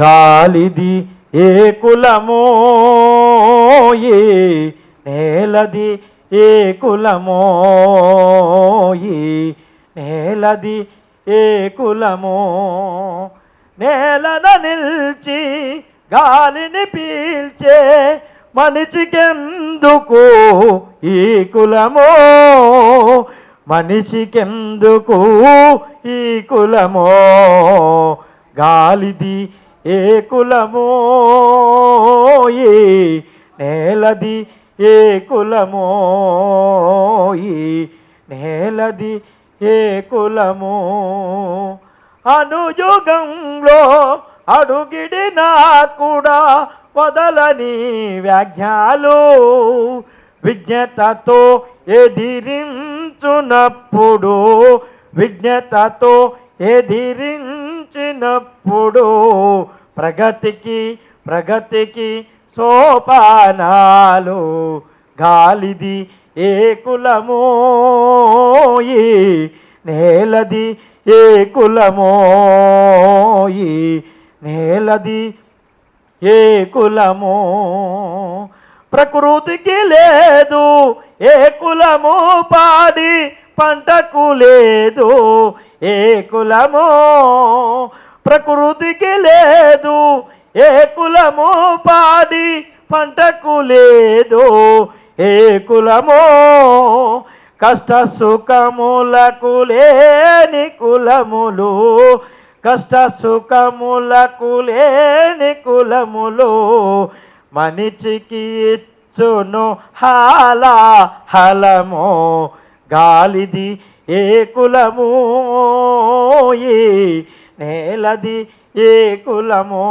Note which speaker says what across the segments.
Speaker 1: గాలిది ఏ కులమో ఏ నేలది ఏ కులమో ఈ నేలది ఏ కులమో. నేలన నిల్చి గాలిని పీల్చే మనిషికెందుకు ఈ కులమో? మనిషికెందుకు ఈ కులమో? గాలిది ఏ కులమో ఈ నేలది ఏ కులమో ఈ నేలది ఏ కులమో. అనుయుగంలో అడుగిడినా కూడా వదలని వ్యాఖ్యాలు విజ్ఞతతో ఎదిరించునప్పుడు విజ్ఞతతో చేసినప్పుడు ప్రగతికి ప్రగతికి సోపానాలు గాలిది ఏ కులమో ఈ నేలది ఏ కులమో ఈ నేలది ఏ కులమో. ప్రకృతికి లేదు ఏ కులము పాడి పంటకు లేదు ఏ కులమో ప్రకృతికి లేదు ఏ కులము పాడి పంటకు లేదు ఏ కులము కష్ట సుఖములకు లేని కులములు కష్ట సుఖములకు లేని కులములు మనిషికి ఇచ్చును హాల హలము గాలిది ఏ కులము ఈ నేలది ఏ కులమో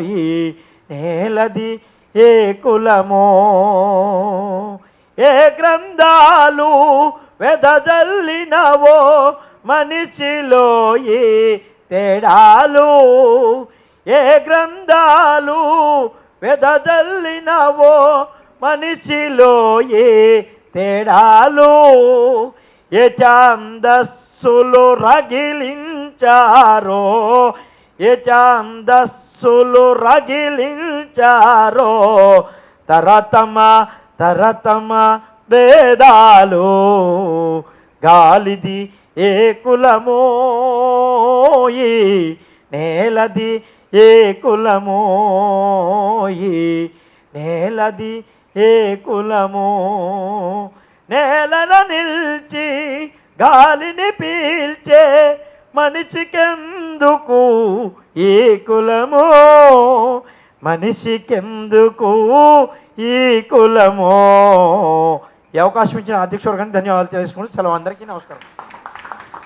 Speaker 1: ఈ నేలది ఏ కులమో ఏ గ్రంథాలు వెదజల్లినవో మనిషిలో ఈ తేడాలు? ఏ గ్రంథాలు వెదజల్లినవో మనిషిలో ఏ తేడాలు? ఏ ఛాందస్సులు రగిలించారో ఏ ఛాందస్సులు రగిలించారో? తరతమ తరతమ వేదాలు గాలిది ఏ కులమోయి? నేలది ఏ కులమోయి? నేలది ఏ కులమో? నేలన నిల్చి గాలిని పీల్చే మనిషికెందుకు ఈ కులమో? మనిషికెందుకు ఈ కులమో? ఈ అవకాశం ఇచ్చిన అధ్యక్షుడు కానీ ధన్యవాదాలు తెలుసుకుని సెలవు అందరికీ నమస్కారం.